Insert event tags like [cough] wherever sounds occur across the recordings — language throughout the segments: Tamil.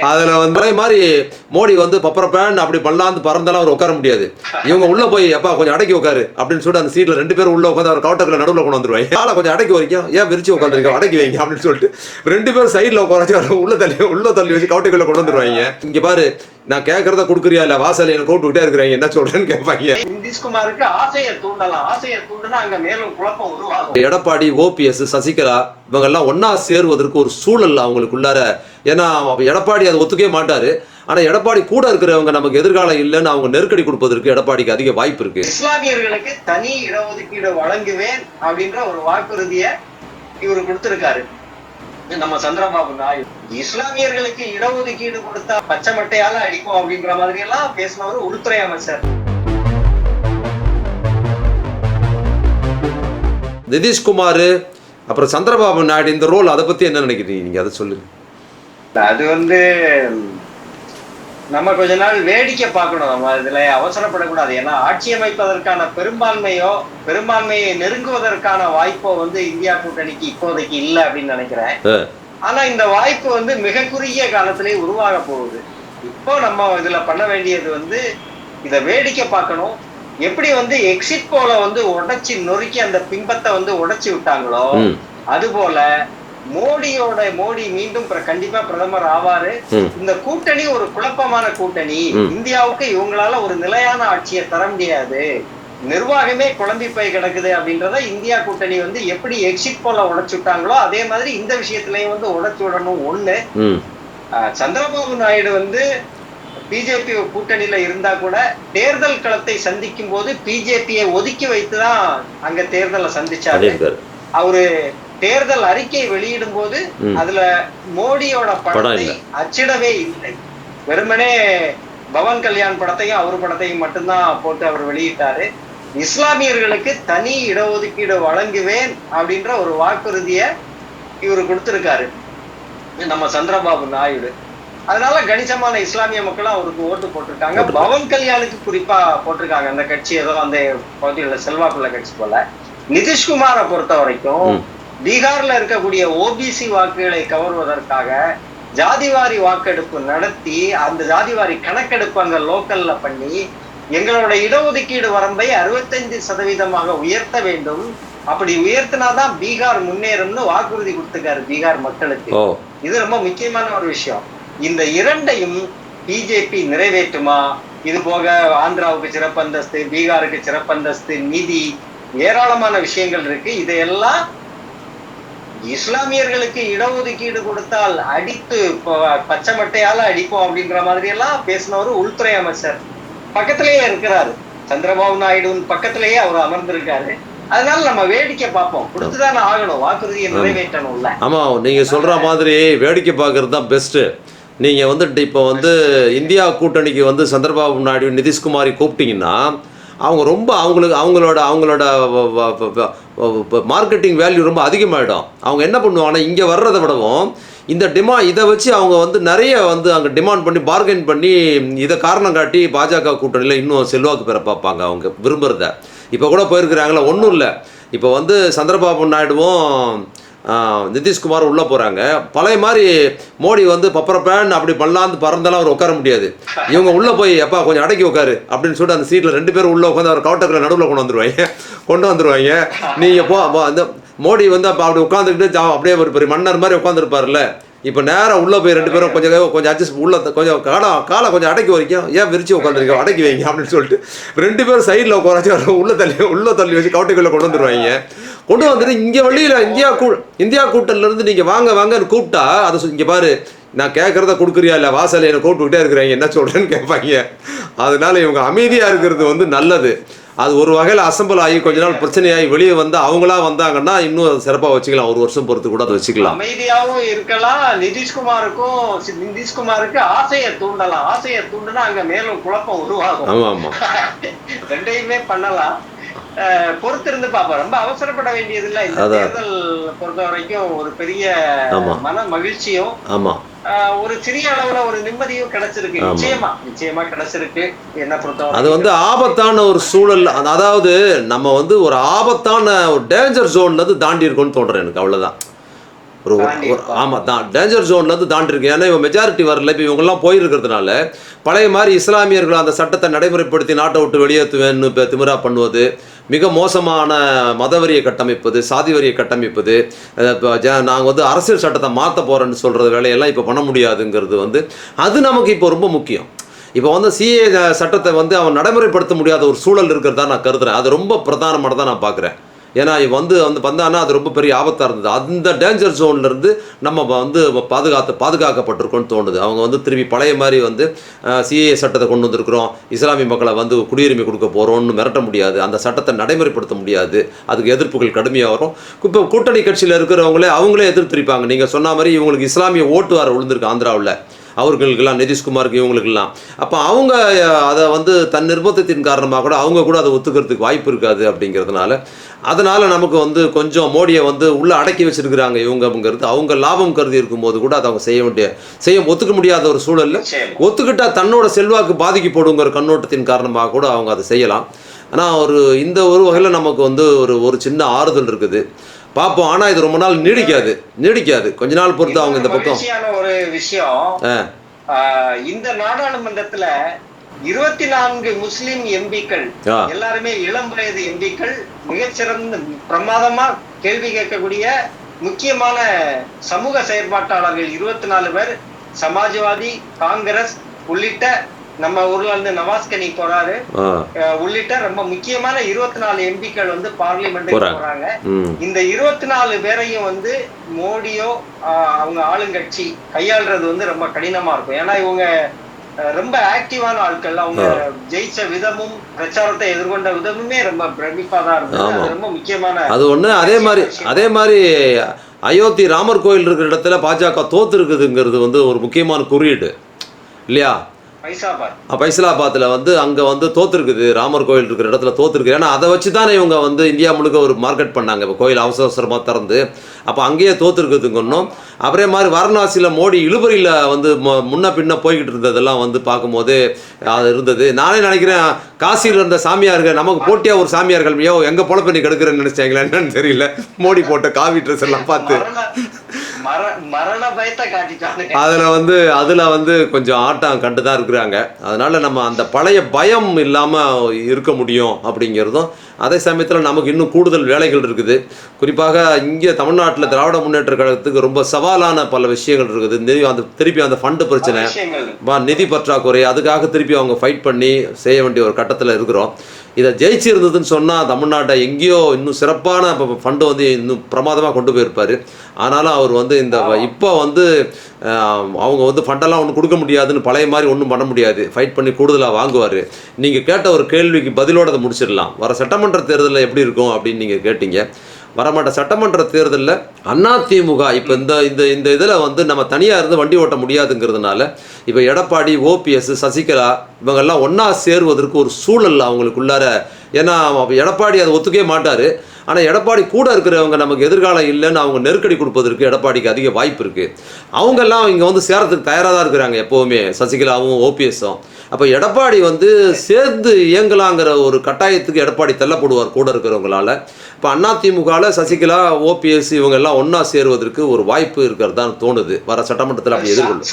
அதுல வந்து மாதிரி மோடி வந்து பப்பரப்பேன் அப்படி பண்ணலாந்து பறந்தாலும் அவர் உட்கார முடியாது. இவங்க உள்ள போய் அப்பா கொஞ்சம் அடக்கி உட்காரு. அப்படின்னு சொல்லிட்டு அந்த சீட்ல ரெண்டு பேரும் உள்ள உட்காந்து அவர் கவுட்டக்குள்ள நடுவுல கொண்டு வந்துருவாங்க. காலை கொஞ்சம் அடக்கி வைக்கும் ஏன் விரிச்சு உட்காந்துருக்க? அடக்கி வைங்க. அப்படின்னு சொல்லிட்டு ரெண்டு பேரும் சைடுல அவரை உள்ள தள்ளி உள்ள தள்ளி வச்சு கவுட்டைக்குள்ள கொண்டு வந்துருவாங்க. இங்க பாரு நான் கேட்கறத கொடுக்குறியா? இல்ல வாசல் என்ன கூப்பிட்டுக்கிட்டே இருக்கிறாங்க? என்ன சொல்றேன்னு கேட்பாங்க. நிதிஷ்குமாருக்கு ஆசையை தூண்டலாம். ஆசையை தூண்டுனா அங்க மேலும் குழப்பம் உருவாகும். எடப்பாடி ஓபிஎஸ் சசிகலா இவங்க எல்லாம் ஒண்ணா சேருவதற்கு ஒரு சூழல் அவங்களுக்குள்ளார. ஏன்னா எடப்பாடி அதை ஒத்துக்கவே மாட்டாரு. ஆனா எடப்பாடி கூட இருக்கிறவங்க நமக்கு எதிர்காலம் இல்லைன்னு அவங்க நெருக்கடி கொடுப்பதற்கு எடப்பாடிக்கு அதிக வாய்ப்பு இருக்கு. இஸ்லாமியர்களுக்கு தனி இடஒதுக்கீடு வழங்குவேன் அப்படின்ற ஒரு வாக்குறுதியை இவர் கொடுத்திருக்காரு. நம்ம சந்திரபாபு நாயுடு. இஸ்லாமியர்களுக்கு இடஒதுக்கீடு கொடுத்தா பச்சை மட்டையால அடிக்கும் அப்படின்ற மாதிரி எல்லாம் பேசினவர் உள்துறை அமைச்சர். நிதிஷ்குமார் அப்புறம் சந்திரபாபு நாயுடு இந்த ரோல் அதை பத்தி என்ன நினைக்கிறீங்க? நீங்க அதை சொல்லுங்க. அது வந்து நம்ம கொஞ்ச நாள் வேடிக்கை பார்க்கணும். நம்ம இதுல அவசரப்படக்கூடாது. ஏன்னா ஆட்சி அமைப்பதற்கான பெரும்பான்மையோ பெரும்பான்மையை நெருங்குவதற்கான வாய்ப்போ வந்து இந்தியா கூட்டணிக்கு இப்போதைக்கு இல்லை அப்படின்னு நினைக்கிறேன். ஆனா இந்த வாய்ப்பு வந்து மிக குறுகிய காலத்திலே உருவாக போகுது. இப்போ நம்ம இதுல பண்ண வேண்டியது வந்து இத வேடிக்கை பார்க்கணும். எப்படி வந்து எக்ஸிட் போல வந்து உடைச்சி நொறுக்கி அந்த பிம்பத்தை வந்து உடைச்சி விட்டாங்களோ ம். அதுபோல மோடியோட மோடி மீண்டும் கண்டிப்பா பிரதமர் ஆவாரு. இந்த கூட்டணி ஒரு குழப்பமான கூட்டணி. இந்தியாவுக்கு இவங்களால ஒரு நிலையான ஆட்சியை தர முடியாது நிர்வாகமே குழம்பி போய் கிடக்குது அப்படின்றத இந்தியா கூட்டணி வந்து எப்படி எக்ஸிட் போல உடைச்சு விட்டாங்களோ அதே மாதிரி இந்த விஷயத்திலயும் வந்து உடைச்சு விடணும் ஒண்ணு சந்திரபாபு நாயுடு வந்து பிஜேபி கூட்டணியில இருந்தா கூட தேர்தல் களத்தை சந்திக்கும் போது பிஜேபியை ஒதுக்கி வைத்துதான் அங்க தேர்தலை சந்திச்சாரு. அவரு தேர்தல் அறிக்கை வெளியிடும் போது. அதுல மோடியோட படத்தை. அச்சிடவே இல்லை. வெறுமனே பவன் கல்யாண் படத்தையும் அவர் படத்தையும் மட்டும்தான் போட்டு அவர் வெளியிட்டாரு. இஸ்லாமியர்களுக்கு தனி இடஒதுக்கீடு வழங்குவேன் அப்படின்ற ஒரு வாக்குறுதிய இவர் கொடுத்திருக்காரு. நம்ம சந்திரபாபு நாயுடு. அதனால கணிசமான இஸ்லாமிய மக்களும் அவருக்கு ஓட்டு போட்டிருக்காங்க. பவன் கல்யாணுக்கு குறிப்பா போட்டிருக்காங்க அந்த கட்சி ஏதோ அந்த பகுதியில் செல்வாக்குள்ள கட்சி போல. நிதிஷ்குமாரை பொறுத்த வரைக்கும். பீகார்ல இருக்கக்கூடிய ஓபிசி வாக்குகளை கவர்வதற்காக ஜாதிவாரி வாக்கெடுப்பு நடத்தி அந்த ஜாதிவாரி கணக்கெடுப்பு அங்க லோக்கல்ல பண்ணி எங்களோட இடஒதுக்கீடு வரம்பை அறுபத்தைந்து சதவீதமாக உயர்த்த வேண்டும். அப்படி உயர்த்தினாதான் பீகார் முன்னேறும்னு வாக்குறுதி கொடுத்துருக்காரு பீகார் மக்களுக்கு. இது ரொம்ப முக்கியமான ஒரு விஷயம். இந்த இரண்டையும் பிஜேபி நிறைவேற்றுமா? இது போக ஆந்திராவுக்கு சிறப்பு அந்தஸ்து பீகாருக்கு சிறப்பு அந்தஸ்து நிதி ஏராளமான விஷயங்கள் இருக்கு. இதையெல்லாம் இஸ்லாமியர்களுக்கு இடஒதுக்கீடு கொடுத்தால் அடித்து பச்சை மட்டையால அடிப்போம் அப்படின்ற மாதிரி எல்லாம் பேசினவர் உள்துறை அமைச்சர். பக்கத்திலேயே இருக்கிறாரு. சந்திரபாபு நாயுடுவின் பக்கத்திலேயே அவர் அமர்ந்திருக்காரு. அதனால நம்ம வேடிக்கை பார்ப்போம். கொடுத்துதானே ஆகணும். வாக்குறுதியை நிறைவேற்றணும்ல. ஆமா நீங்க சொல்ற மாதிரி வேடிக்கை பார்க்கறது தான் பெஸ்ட்டு நீங்கள் வந்து இப்போ வந்து இந்தியா கூட்டணிக்கு வந்து சந்திரபாபு நாயுடு நிதிஷ்குமாரி கூப்பிட்டீங்கன்னா அவங்க ரொம்ப அவங்களுக்கு அவங்களோட அவங்களோட மார்க்கெட்டிங் வேல்யூ ரொம்ப அதிகமாகிடும் அவங்க என்ன பண்ணுவாங்கன்னா இங்கே வர்றதை விடவும் இந்த டிமா இதை வச்சு அவங்க வந்து நிறைய வந்து அங்கே டிமாண்ட் பண்ணி பார்கெயின் பண்ணி இதை காரணம் காட்டி பாஜக கூட்டணியில் இன்னும் செல்வாக்கு பெற பார்ப்பாங்க அவங்க விரும்புகிறத இப்போ கூட போயிருக்கிறாங்களா ஒன்றும் இல்லை. இப்போ வந்து சந்திரபாபு நாயுடுவும் நிதிஷ்குமார் உள்ளே போகிறாங்க பழைய மாதிரி மோடி வந்து பப்பரப்பேன் அப்படி பண்ணலாந்து பறந்தாலும் அவர் உட்கார முடியாது. இவங்க உள்ளே போய் எப்பா கொஞ்சம் அடக்கி உட்காரு அப்படின்னு சொல்லிட்டு அந்த சீட்டில் ரெண்டு பேரும் உள்ளே உட்காந்து அவர் கவுட்டக்குள்ள நடுவில் கொண்டு வந்துருவாங்க. கொண்டு வந்துருவாங்க. நீங்கள் போ அந்த மோடி வந்து அப்போ அப்படி உட்காந்துக்கிட்டு அப்படியே ஒரு பெரிய மன்னர் மாதிரி உட்காந்துருப்பார்ல இப்போ நேரம் உள்ளே போய் ரெண்டு பேரும் கொஞ்சம் கொஞ்சம் அட்ஜஸ்ட் உள்ள கொஞ்சம் காலம் காலை கொஞ்சம் அடக்கி வரைக்கும். ஏன் விரிச்சு உட்காந்துருக்கோம் அடக்கி வைங்க அப்படின்னு சொல்லிட்டு. ரெண்டு பேரும் சைடில் உட்காராச்சும் வச்சு உள்ள தள்ளி உள்ள தள்ளி வச்சு கவுட்டைக்குள்ளே கொண்டு வந்துருவாங்க. கொண்டு வந்துட்டு இங்கே வழியில் இந்தியா கூ இந்தியா கூட்டணிலேருந்து நீங்கள் வாங்க வாங்கன்னு கூப்பிட்டா அதை இங்கே பாரு நான் கேட்குறத கொடுக்குறியா? இல்லை வாசல் என்னை கூப்பிட்டுக்கிட்டே இருக்கிறாங்க. என்ன சொல்கிறேன்னு கேட்பாங்க. அதனால இவங்க அமைதியாக இருக்கிறது வந்து நல்லது. அது ஒரு வகையில் அசம்பிள் ஆகி கொஞ்ச நாள் பிரச்சனையாகி வெளியே வந்து அவங்களா வந்தாங்கன்னா இன்னும் சிறப்பாக வச்சுக்கலாம். ஒரு வருஷம் பொறுத்து கூட அதை வச்சுக்கலாம். அமைதியாவும் இருக்கலாம். நிதிஷ்குமாருக்கும் நிதிஷ்குமாருக்கு ஆசையை தூண்டலாம். ஆசையை தூண்டுனா அங்க மேலும் குழப்பம் உருவாகும். ஆமாம் ஆமாம் [laughs] ரெண்டையுமே பண்ணலாம். பொறுத்திருந்து பாப்போம் ரொம்ப அவசரப்பட வேண்டியது இல்ல இந்த. தேர்தல் பொறுத்த வரைக்கும் ஒரு பெரிய ஆமா. மன மகிழ்ச்சியும் அஹ், ஒரு சிறிய அளவுல ஒரு நிம்மதியும் கிடைச்சிருக்கு. ஆமா. நிச்சயமா நிச்சயமா கிடைச்சிருக்கு. என்ன பொறுத்த அது வந்து ஆபத்தான ஒரு சூழல். அது- அதாவது நம்ம வந்து ஒரு ஆபத்தான ஒரு டேஞ்சர் ஜோன்லேருந்து தாண்டி இருக்கோம்னு தோன்றேன் எனக்கு. அவ்வளோதான் ஒரு ஆமாம் தான் டேஞ்சர் ஜோன்லேருந்து தாண்டி இருக்கு ஏன்னா இவன் மெஜாரிட்டி வரல. இப்போ இவங்கெல்லாம் போயிருக்கிறதுனால பழைய மாதிரி இஸ்லாமியர்கள் அந்த சட்டத்தை நடைமுறைப்படுத்தி நாட்டை விட்டு வெளியேற்றுவேன்னு இப்போ திமிரா பண்ணுவது மிக மோசமான மதவரியை கட்டமைப்பது சாதி வரியை கட்டமைப்பது நாங்கள் வந்து அரசியல் சட்டத்தை மாற்ற போகிறோன்னு சொல்கிறது வேலையெல்லாம் இப்போ பண்ண முடியாதுங்கிறது வந்து அது நமக்கு இப்போ ரொம்ப முக்கியம். இப்போ வந்து சிஏ சட்டத்தை வந்து அவன் நடைமுறைப்படுத்த முடியாத ஒரு சூழல் இருக்கிறதா நான் கருதுறேன். அது ரொம்ப பிரதானமானதாக நான் பார்க்குறேன் ஏன்னா இவன் வந்து வந்து வந்தான்னா அது ரொம்ப பெரிய ஆபத்தாக இருந்தது. அந்த டேஞ்சர் ஜோன்லேருந்து நம்ம வந்து பாதுகாத்து பாதுகாக்கப்பட்டிருக்கோம்னு தோணுது. அவங்க வந்து திரும்பி பழைய மாதிரி வந்து சிஏ சட்டத்தை கொண்டு வந்திருக்கிறோம். இஸ்லாமிய மக்களை வந்து குடியுரிமை கொடுக்க போகிறோம்னு மிரட்ட முடியாது. அந்த சட்டத்தை நடைமுறைப்படுத்த முடியாது. அதுக்கு எதிர்ப்புகள் கடுமையாக வரும். இப்போ கூட்டணி கட்சியில் இருக்கிறவங்களே அவங்களே எதிர்த்திருப்பாங்க. நீங்கள் சொன்ன மாதிரி இவங்களுக்கு இஸ்லாமிய ஓட்டு வார விழுந்திருக்கு ஆந்திராவில். அவர்களுக்கெல்லாம் நிதிஷ்குமாருக்கு இவங்களுக்கெல்லாம். அப்போ அவங்க அதை வந்து தன் நிர்பந்தத்தின் காரணமாக கூட அவங்க கூட அதை ஒத்துக்கிறதுக்கு வாய்ப்பு இருக்காது அப்படிங்கிறதுனால அதனால் நமக்கு வந்து கொஞ்சம் மோடியை வந்து உள்ளே அடக்கி வச்சிருக்கிறாங்க இவங்கங்கிறது. அவங்க லாபம் கருதி இருக்கும்போது கூட அதை அவங்க செய்ய வேண்டிய செய்ய ஒத்துக்க முடியாத ஒரு சூழல்ல நிச்சயமா. ஒத்துக்கிட்டா தன்னோட செல்வாக்கு பாதிக்கப்படுங்கிற கண்ணோட்டத்தின் காரணமாக கூட அவங்க அதை செய்யலாம். ஆனால் ஒரு இந்த ஒரு வகையில் நமக்கு வந்து ஒரு ஒரு சின்ன ஆறுதல் இருக்குது. பார்ப்போம் ஆனால் இது ரொம்ப நாள் நீடிக்காது. நீடிக்காது. கொஞ்ச நாள் பொறுத்து அவங்க இந்த பக்கம். ஒரு விஷயம். இந்த நாடாளுமன்றத்துல இருபத்தி நான்கு முஸ்லிம் எம்பிக்கள். எல்லாருமே இளம் வயது எம்பிக்கள் மிகச்சிறந்த பிரமாதமா கேள்வி கேட்கக்கூடிய முக்கியமான சமூக செயற்பாட்டாளர்கள் இருபத்தி நாலு பேர் சமாஜ்வாதி காங்கிரஸ் உள்ளிட்ட நம்ம ஊர்ல இருந்து நவாஸ் கனி போறாரு உள்ளிட்ட ரொம்ப முக்கியமான இருபத்தி நாலு எம்பிக்கள் வந்து பார்லிமெண்ட்டுக்கு போறாங்க. இந்த இருபத்தி நாலு பேரையும் வந்து மோடியோ அவங்க ஆளுங்கட்சி கையாளுறது வந்து ரொம்ப கடினமா இருக்கும். ஏன்னா இவங்க ரொம்ப ஆக்டிவான ஆட்கள். அவங்க ஜெயிச்ச விதமும் பிரச்சாரத்தை எதிர்கொண்ட விதமுமே ரொம்ப பிரமிப்பா தான் இருந்தது. அது ரொம்ப முக்கியமான அது ஒன்று அதே மாதிரி அதே மாதிரி அயோத்தி ராமர் கோயில் இருக்கிற இடத்துல பாஜக தோத்து இருக்குதுங்கிறது வந்து ஒரு முக்கியமான குறியீடு. இல்லையா? பைசலாபாத்தில் வந்து அங்கே வந்து தோத்துருக்குது. ராமர் கோயில் இருக்கிற இடத்துல தோத்துருக்கு ஏன்னா அதை வச்சு தானே இவங்க வந்து இந்தியா முழுக்க ஒரு மார்க்கெட் பண்ணாங்க. இப்போ கோயில் அவசர அவசரமாக திறந்து. அப்போ அங்கேயே தோத்துருக்குதுங்க ஒன்றும் அப்புறே மாதிரி வாரணாசியில் மோடி இழுபறியில் வந்து முன்ன பின்ன போய்கிட்டு இருந்ததெல்லாம் வந்து பார்க்கும்போது அது இருந்தது. நானே நினைக்கிறேன் காசியில் இருந்த சாமியார்கள் நமக்கு போட்டியாக ஒரு சாமியார்கள் ஐயோ எங்கே பொழப்ப நீ கெடுக்கிறேன்னு நினச்சாங்களா என்னன்னு தெரியல. மோடி போட்ட காவி ட்ரெஸ் எல்லாம் பார்த்து. அதில் வந்து அதில் வந்து கொஞ்சம் ஆட்டம் கண்டு தான் இருக்கிறாங்க. அதனால் நம்ம அந்த பழைய பயம் இல்லாமல் இருக்க முடியும் அப்படிங்கிறதும் அதே சமயத்தில் நமக்கு இன்னும் கூடுதல் வேலைகள் இருக்குது. குறிப்பாக இங்கே தமிழ்நாட்டில் திராவிட முன்னேற்ற கழகத்துக்கு ரொம்ப சவாலான பல விஷயங்கள் இருக்குது. நெ- அந்த திருப்பி அந்த ஃபண்டு பிரச்சனை. நிதி பற்றாக்குறை அதுக்காக திருப்பி அவங்க ஃபைட் பண்ணி செய்ய வேண்டிய ஒரு கட்டத்தில் இருக்கிறோம். இதை ஜெயிச்சு இருந்ததுன்னு சொன்னால் தமிழ்நாட்டை எங்கேயோ இன்னும் சிறப்பான ஃபண்டு வந்து இன்னும் பிரமாதமாக கொண்டு போயிருப்பார். ஆனாலும் அவர் வந்து இந்த இப்போ வந்து அவங்க வந்து ஃபண்டெல்லாம் ஒன்றும் கொடுக்க முடியாதுன்னு பழைய மாதிரி ஒன்றும் பண்ண முடியாது. ஃபைட் பண்ணி கூடுதலாக வாங்குவார். நீங்கள் கேட்ட ஒரு கேள்விக்கு பதிலோட அதை முடிச்சிடலாம். வர சட்டமன்ற தேர்தலில் எப்படி இருக்கும் அப்படின்னு நீங்கள் கேட்டீங்க. வரமாட்ட சட்டமன்ற தேர்தலில் அதிமுக இப்போ இந்த இந்த இந்த இதில் வந்து நம்ம தனியாக இருந்து வண்டி ஓட்ட முடியாதுங்கிறதுனால இப்போ எடப்பாடி ஓபிஎஸ் சசிகலா இவங்கெல்லாம் ஒன்றா சேருவதற்கு ஒரு சூழல் அவங்களுக்குள்ளார ஏன்னா எடப்பாடி அதை ஒத்துக்கவே மாட்டார். ஆனால் எடப்பாடி கூட இருக்கிறவங்க நமக்கு எதிர்காலம் இல்லைன்னு அவங்க நெருக்கடி கொடுப்பதற்கு எடப்பாடிக்கு அதிக வாய்ப்பு இருக்குது அவங்கெல்லாம் இங்கே வந்து சேரத்துக்கு தயாராக தான் இருக்கிறாங்க எப்போவுமே சசிகலாவும் ஓபிஎஸும் அப்போ எடப்பாடி வந்து சேர்ந்து இயங்கலாங்கிற ஒரு கட்டாயத்துக்கு எடப்பாடி தள்ளப்படுவார் கூட இருக்கிறவங்களால. இப்போ அதிமுகவில் சசிகலா ஓபிஎஸ் இவங்க எல்லாம் ஒன்றா சேருவதற்கு ஒரு வாய்ப்பு இருக்கிறதா தோணுது. வர சட்டமன்றத்தில் அப்படி எதிர்கொள்ளும்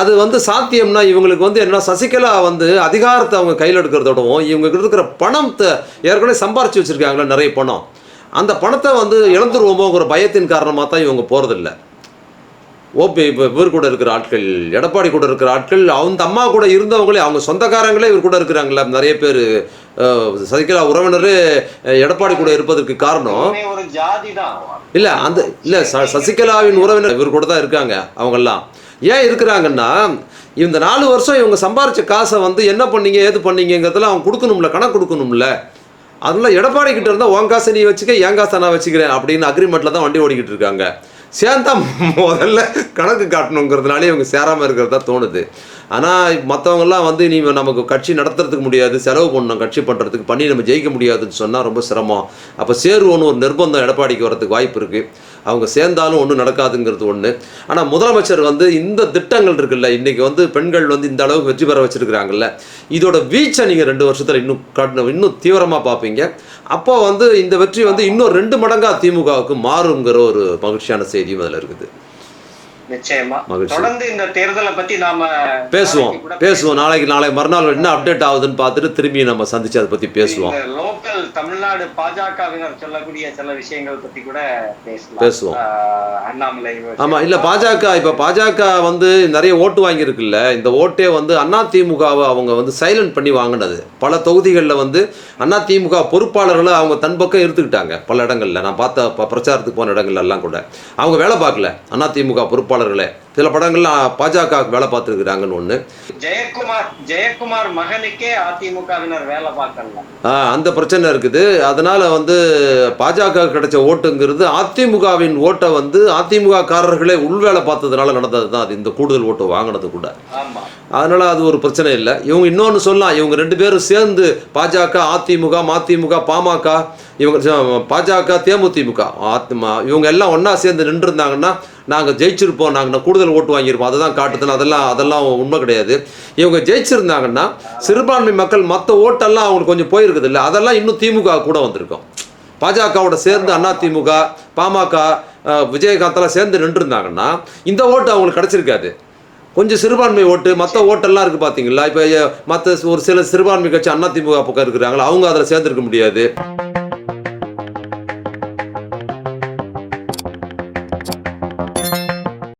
அது? வந்து சாத்தியம்னா இவங்களுக்கு வந்து என்ன சசிகலா வந்து அதிகாரத்தை அவங்க கையில் எடுக்கிறதோடவும் இவங்க இருக்கிற பணத்தை ஏற்கனவே சம்பாரிச்சு வச்சிருக்காங்களா நிறைய பணம். அந்த பணத்தை வந்து இழந்துருவோமோங்கிற பயத்தின் காரணமாக தான் இவங்க போகிறதில்ல ஓபி இப்போ இவர் கூட இருக்கிற ஆட்கள் எடப்பாடி கூட இருக்கிற ஆட்கள் அவங்க அம்மா கூட இருந்தவங்களே அவங்க சொந்தக்காரங்களே இவர் கூட இருக்கிறாங்களா நிறைய பேர். சசிகலா உறவினரே எடப்பாடி கூட இருப்பதற்கு காரணம். இல்ல அந்த இல்ல சசிகலாவின் உறவினர் இவர் கூட தான் இருக்காங்க அவங்கெல்லாம். ஏன் இருக்கிறாங்கன்னா இந்த நாலு வருஷம் இவங்க சம்பாரிச்ச காசை வந்து என்ன பண்ணீங்க ஏது பண்ணீங்கிறதெல்லாம் அவங்க கொடுக்கணும்ல கணக்கு கொடுக்கணும்ல. அதனால எடப்பாடி கிட்ட இருந்தால் உன் காசை நீ வச்சுக்க என் காசை நான் வச்சுக்கிறேன் அப்படின்னு அக்ரிமெண்ட்டில் தான் வண்டி ஓடிக்கிட்டு இருக்காங்க. சேர்ந்தா முதல்ல கணக்கு காட்டணுங்கிறதுனாலே இவங்க சேராமல் இருக்கிறதா தோணுது. ஆனால் மற்றவங்கெல்லாம் வந்து நீ நமக்கு கட்சி நடத்துறதுக்கு முடியாது செலவு பண்ணணும் கட்சி பண்ணுறதுக்கு பண்ணி நம்ம ஜெயிக்க முடியாதுன்னு சொன்னால் ரொம்ப சிரமம். அப்போ சேருவோன்னு ஒரு நிர்பந்தம் எடப்பாடிக்கு வரதுக்கு வாய்ப்பு இருக்குது அவங்க சேர்ந்தாலும் ஒன்றும் நடக்காதுங்கிறது ஒன்று ஆனால் முதலமைச்சர் வந்து இந்த திட்டங்கள் இருக்குல்ல இன்றைக்கி வந்து பெண்கள் வந்து இந்த அளவுக்கு வெற்றி பெற வச்சுருக்கிறாங்கல்ல இதோட வீச்சை நீங்கள் ரெண்டு வருஷத்தில் இன்னும் கட் இன்னும் தீவிரமாக பார்ப்பீங்க அப்போ வந்து இந்த வெற்றி வந்து இன்னும் ரெண்டு மடங்காக திமுகவுக்கு மாறுங்கிற ஒரு மகிழ்ச்சியான செய்தியும் அதில் இருக்குது. நிச்சயமா. தொடர்ந்து இந்த தேர்தலை பத்தி நாம பேசுவோம். பேசுவோம். நாளைக்கு நாளை மறுநாள் என்ன அப்டேட் ஆகுதுன்னு பார்த்துட்டு திரும்பி நம்ம சந்திச்சு அதை பற்றி பேசுவோம். லோக்கல் தமிழ்நாடு பாஜகவினர் சொல்லக்கூடிய சில விஷயங்கள் பத்தி கூட பேசலாம். பேசுவோம். அண்ணாமலை ஆமா இல்ல பாஜக இப்ப பாஜக வந்து நிறைய ஓட்டு வாங்கியிருக்குல்ல. இந்த ஓட்டே வந்து அதிமுகவை அவங்க வந்து சைலண்ட் பண்ணி வாங்கினது. பல தொகுதிகளில் வந்து அதிமுக பொறுப்பாளர்களை அவங்க தன் பக்கம் எடுத்துக்கிட்டாங்க. பல இடங்கள்ல. நான் பார்த்த பிரச்சாரத்துக்கு போன இடங்கள்ல எல்லாம் கூட. அவங்க வேலை பார்க்கல. அதிமுக பொறுப்பாளர்களே சில படங்கள்ல பாஜக வேலை பார்த்துருக்குறாங்கன்னு ஒன்று ஜெயக்குமார் ஜெயக்குமார் மகனுக்கே அதிமுகவினர் வேலை பார்க்கல. அந்த பிரச்சனை இருக்குது. அதனால வந்து பாஜக கிடைச்ச ஓட்டுங்கிறது அதிமுகவின் ஓட்டை வந்து அதிமுக காரர்களே உள்வேலை பார்த்ததுனால நடந்தது தான் அது. இந்த கூடுதல் ஓட்டு வாங்கினது கூட. அதனால அது ஒரு பிரச்சனை இல்லை. இவங்க இன்னொன்று சொல்லலாம். இவங்க ரெண்டு பேரும் சேர்ந்து பாஜக அதிமுக மதிமுக பாமக இவங்க ச- பாஜக தேமுதிமுக. அதிமுக இவங்க எல்லாம் ஒன்றா சேர்ந்து நின்றுருந்தாங்கன்னா நாங்கள் ஜெயிச்சிருப்போம் நாங்கள் கூடுதல் ஓட்டு வாங்கியிருப்போம். அதை தான் காட்டுதுன்னு அதெல்லாம் அதெல்லாம் உண்மை கிடையாது. இவங்க ஜெயிச்சிருந்தாங்கன்னா சிறுபான்மை மக்கள் மற்ற ஓட்டெல்லாம் அவங்களுக்கு கொஞ்சம் போயிருக்குது இல்லை. அதெல்லாம் இன்னும் திமுக கூட வந்திருக்கும். பாஜகவோட சேர்ந்து அண்ணா திமுக பாமக விஜயகாந்தெல்லாம் சேர்ந்து நின்றுருந்தாங்கன்னா இந்த ஓட்டு அவங்களுக்கு கிடச்சிருக்காது. கொஞ்சம் சிறுபான்மை ஓட்டு மற்ற ஓட்டெல்லாம் இருக்குது பார்த்தீங்களா இப்போ மற்ற ஒரு சில சிறுபான்மை கட்சி அதிமுக பக்கம் இருக்கிறாங்களா அவங்க அதில் சேர்ந்துருக்க முடியாது.